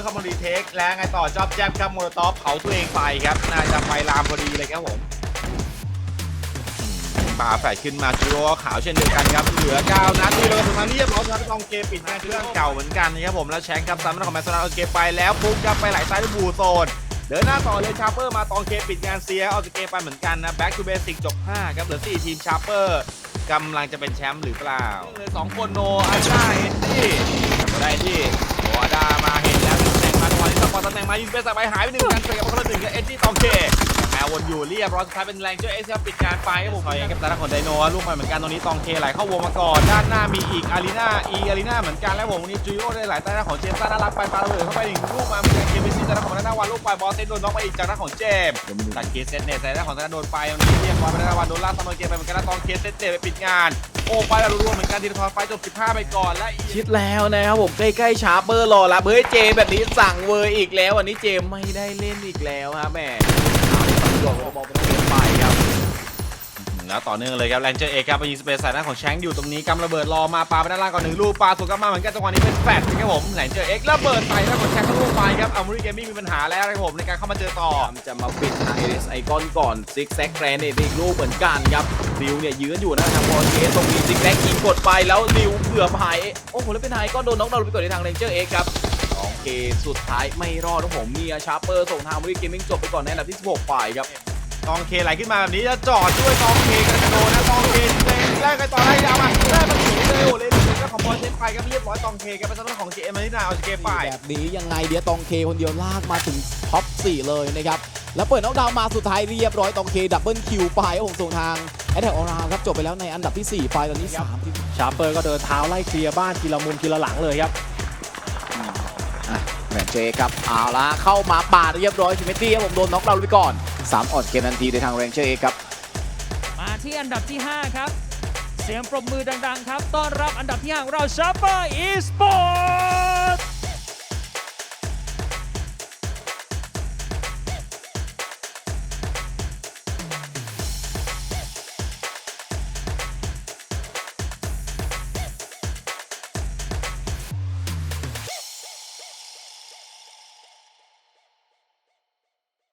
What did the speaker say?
แล้วไงต่อจอบแจ๊บครับโมโนตอฟเผาตัวเองไปครับ น่าจะไฟลามพอดีเลยครับผมอืมปาแฝดขึ้นมาจูโร่ขาวเช่นเดียวกันครับ เหลือ9นัดที่เราสุดท้ายเรียบร้อยครับตองเกมปิดงานเครื่องเก่าเหมือนกันนะครับผมแล้วแชงครับซ้ำนักของแมนซนาเอาเกมไปแล้วปุ๊บครับไปไหลซ้ายด้วยบูโซนเดินหน้าต่อเลยชาร์เปอร์มาตองเคปิดงานเซียเอาจากเกมไปเหมือนกันนะ Back to Basic จบ5ครับเหลือ4ทีมชาร์เปอร์กำลังจะเป็นแชมป์หรือเปล่าเลย2คนโนอาชาเอ็นดี้ ได้ที่โอดามาเห็นแล้วตำแหน่งมาตอนนี้สปอร์ตตำแหน่งมายิงเป็นสบายหายไปหนึ่งกันเจกับคนละหนึ่งกับเอ็นดี้ตองเคแมววนอยู่เรียบร้อยสุดท้ายเป็นแรงเจอเอสปิดงานไปครับผมครับแต่ละคนไดโนลูกไปเหมือนกันตรงนี้ตองเคไหลเข้าวงมาก่อนด้านหน้ามีอีกอารีนาอีอารีนาเหมือนกันแล้วผมวันนี้จูโร่ได้หลายใต้หน้าของเจมส์ต้าน่ารักไปปาระเบิดเข้าไปหนึ่งลูกมาเหมือนกันเกมไปซีจากหน้าของด้านหน้าวันลูกไปบอลเซนโดนน็อกไปอีกจากหน้าของเจมส์ตัดเคสเซตเนตใส่หน้าของธนาโดนไปตรงนี้เรียบร้อยไปแล้ววันโดนล่าตอนเกมไปเหมือนกันนะตอนเคสเซตเนตไปปิดงาน โอ้ไปแล้วรวมๆเหมือนกันทีละทอนไฟจบ 15 ไปก่อนและอีกชิดแล้วนะครับผมใกล้ๆชาร์เปอร์รอรับเฮ้ยเจแบบนี้สั่งเวอร์อีกแล้ววันนี้เจไม่ได้เล่นอีกแล้วฮะแหม่เอาเลยครับหยอกบอลเป็นเกมไปครับ แล้วต่อเนื่องเลยครับแรงเจอร์เอครับไปยิงสเปซใส่หน้าของแชงอยู่ตรงนี้กำระเบิดรอมาปาไปด้านล่างก่อนหนึ่งลูกปาสวนกลับมาเหมือนกันจังหวะนี้เป็นแฟลชครับผมแรงเจอร์เอ็กระเบิดใส่หน้าของแชงก็ลูกไปครับอามูริเกมมิ่งมีปัญหาแล้วนะครับผมในการเข้ามาเจอต่อจะมาปิดทางเอเดสไอคอนก่อนซิกแซกแกรนเนตอีกลูกเหมือนกันครับริวเนี่ยยืนอยู่นะทางบอลเคสตรงนี้ซิกแซกยิงกดไปแล้วริวเกือบหายโอ้โหแล้วเป็นไฮก็โดนน็อกดาวน์ไปก่อนในทางเรนเจอร์เอ็กครับโอเคสุดท้ายไม่รอดครับผมเมียชาร์เปอร์ส่งทางบริเกมมิ่งจบไปก่อนในอันดับที่ 16ฝ่ายครับ ตองเคไหลขึ้นมาแบบนี้จะจอดด้วยตองเคกันจะโดนนะตองเคเลยแรกกันต่อได้ยาวมาได้มาถึงเลยโอ้เลยเลยก็ของบอลเชนไปครับเรียบร้อยตองเคกันเป็นสำหรับของเจเอ็มมาที่นาเอาจากเกมไปแบบนี้ยังไงเดียวตองเคคนเดียวลากมาถึงท็อป4เลยนะครับแล้วเปิดน็อกดาวน์มาสุดท้ายเรียบร้อยตองเคดับเบิลคิวไปโอ้โหส่งทางแอตแทกออราครับจบไปแล้วในอันดับที่ 4ไฟตอนนี้3ที่ชาร์เปอร์ก็เดินเท้าไล่เคลียร์บ้านทีละมุมทีละหลังเลยครับแมนเจครับเอาละเข้ามาปาดเรียบร้อยชิเมตี้ครับผมโดนน็อกดาวน์ไปก่อน 3 ออดเกมทันทีในทางเรนเจอร์เอครับ มาที่อันดับที่ 5 ครับ เสียงปรบมือดัง ๆ ครับ ต้อนรับอันดับที่5ของเราชาร์เปอร์อีสปอร์